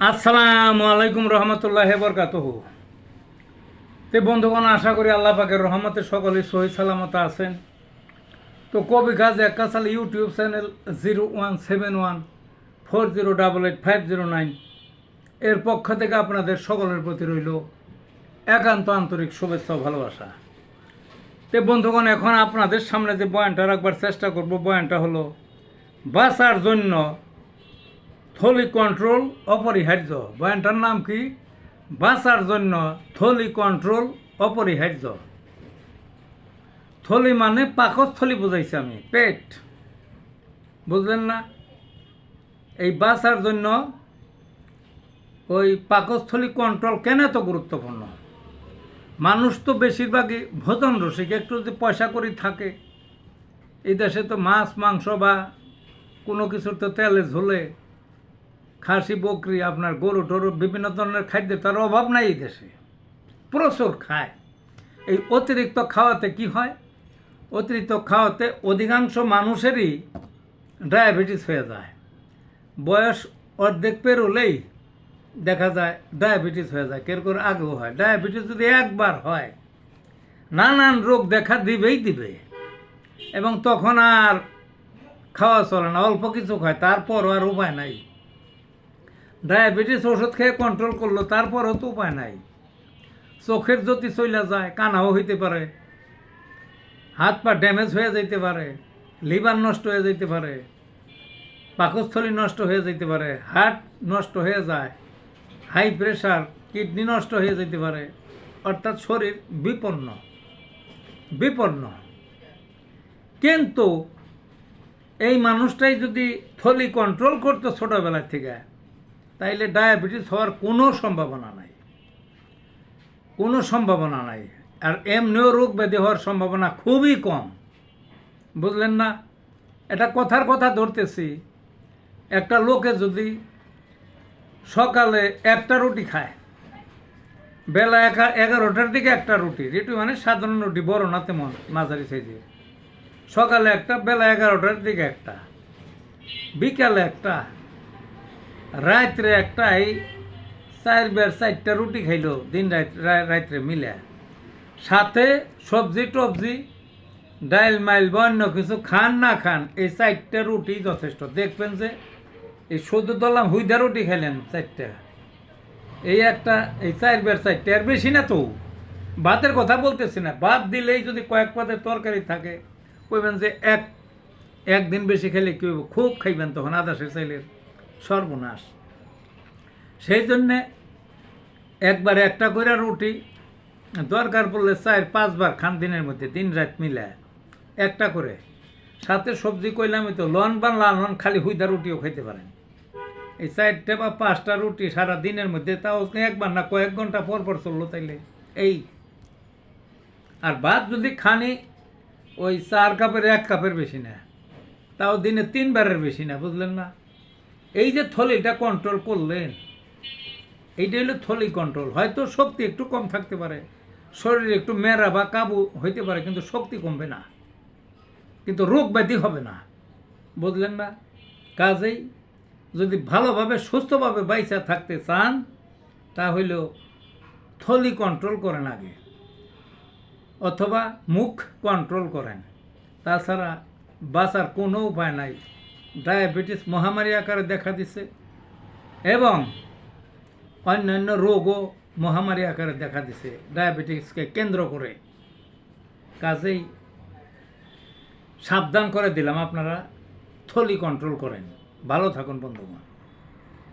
আসসালামু আলাইকুম রহমতুল্লাহ বরকাতহু। তে বন্ধুগণ, আশা করি আল্লাহ পাকের রহমতে সকলে সহি সালামত আছেন। তো কবি কাজ একাশাল YouTube channel zero one seven one, four zero double eight five zero nine এর পক্ষ থেকে আপনাদের সকলের প্রতি রইল একান্ত আন্তরিক শুভেচ্ছা ভালোবাসা। তে বন্ধুগণ, এখন আপনাদের সামনে যে বয়ানটা রাখবার চেষ্টা করব, বয়ানটা হলো, বাঁচার জন্য থলি কন্ট্রোল অপরিহার্য। বয়ানটার নাম কি? বাঁচার জন্য থলি কন্ট্রোল অপরিহার্য। থলি মানে পাকস্থলী বুঝাইছি আমি, পেট। বুঝলেন না? এই বাঁচার জন্য ওই পাকস্থলী কন্ট্রোল কেন এত গুরুত্বপূর্ণ? মানুষ তো বেশিরভাগই ভোজন রসিক, একটু যদি পয়সা করি থাকে। এই দেশে তো মাছ, মাংস বা কোনো কিছুর তো তেলে ঝোলে। খাসি, বকরি, আপনার গরু, টরু, বিভিন্ন ধরনের খাদ্যের তার অভাব নাই এই দেশে। প্রচুর খায়। এই অতিরিক্ত খাওয়াতে কি হয়? অতিরিক্ত খাওয়াতে অধিকাংশ মানুষেরই ডায়াবেটিস হয়ে যায়। বয়স অর্ধেক পেরোলেই দেখা যায় ডায়াবেটিস হয়ে যায়। কের করে আগেও হয়। ডায়াবেটিস যদি একবার হয়, নানান রোগ দেখা দিবেই দিবে। এবং তখন আর খাওয়া চলে না। অল্প কিছু খায়, তারপরও আর উপায় নাই। ডায়াবেটিস ওষুধ খেয়ে কন্ট্রোল করল, তারপরও তো উপায় নাই। চোখের জ্যোতি চলে যায়, কানাও হইতে পারে। হাত পা ড্যামেজ হয়ে যেতে পারে, লিভার নষ্ট হয়ে যেতে পারে, পাকস্থলী নষ্ট হয়ে যেতে পারে, হার্ট নষ্ট হয়ে যায় হাই প্রেশার কিডনি নষ্ট হয়ে যেতে পারে। অর্থাৎ শরীর বিপন্ন বিপন্ন। কিন্তু এই মানুষটাই যদি থলি কন্ট্রোল করতো ছোটোবেলা থেকে তাইলে ডায়াবেটিস হওয়ার কোনো সম্ভাবনা নাই। কোনো সম্ভাবনা নাই। আর এমনিও রোগ ব্যাধি হওয়ার সম্ভাবনা খুবই কম। বুঝলেন না? এটা কথার কথা ধরতেছি। একটা লোকে যদি সকালে একটা রুটি খায়, বেলা একা এগারোটার দিকে একটা রুটি রুটি মানে সাধারণ রুটি, বড় না তেমন, মাঝারি সাইজের। সকালে একটা, বেলা এগারোটার দিকে একটা, বিকালে একটা রাত্রে একটাই চার বের চারটা রুটি খাইল, দিন রাত্রে মিলে। সাথে সবজি টবজি, ডাইল মাইল বা অন্য কিছু খান না খান, এই চারটা রুটি যথেষ্ট। দেখবেন যে এই সদ্য দলাম হুইদা রুটি খাইলেন চারটা। এই একটা, এই চার বের চারটে বেশি না তো। ভাতের কথা বলতেছি না। ভাত দিলেই যদি কয়েক পাতের তরকারি থাকে, কইবেন যে এক, একদিন বেশি খেলে কি খুব খাইবেন তখন আদাসের চাইলের। সর্বনাশ। সেই জন্যে একবার একটা করে রুটি, দরকার পড়লে চার পাঁচবার খান দিনের মধ্যে, দিন রাত মিলে একটা করে। সাথে সবজি কইলামই তো, লন বা লন খালি হুইদা রুটিও খাইতে পারেন। এই চারটে বা পাঁচটা রুটি সারা দিনের মধ্যে, তাও একবার না কয়েক ঘণ্টা পর পর চলল তাইলে। এই। আর ভাত যদি খানি ওই চার কাপের এক কাপের বেশি না, তাও দিনে তিনবারের বেশি না, বুঝলেন না? এই যে থলিটা কন্ট্রোল করলেন, এইটা হলো থলি কন্ট্রোল হয়তো শক্তি একটু কম থাকতে পারে, শরীরে একটু মেরা বা কাবু হইতে পারে, কিন্তু শক্তি কমবে না। কিন্তু রোগ ব্যাধি হবে না। বুঝলেন না? কাজেই যদি ভালোভাবে, সুস্থভাবে বাইচা থাকতে চান, তা থলি কন্ট্রোল করেন আগে, অথবা মুখ কন্ট্রোল করেন। তাছাড়া বাঁচার কোনো উপায় নাই। ডায়াবেটিস মহামারী আকারে দেখা দিছে এবং অন্যান্য রোগও মহামারী আকারে দেখা দিছে। ডায়াবেটিসকে কেন্দ্র করে। কাজেই সাবধান করে দিলাম আপনারা, থলি কন্ট্রোল করেন। ভালো থাকুন বন্ধুগণ।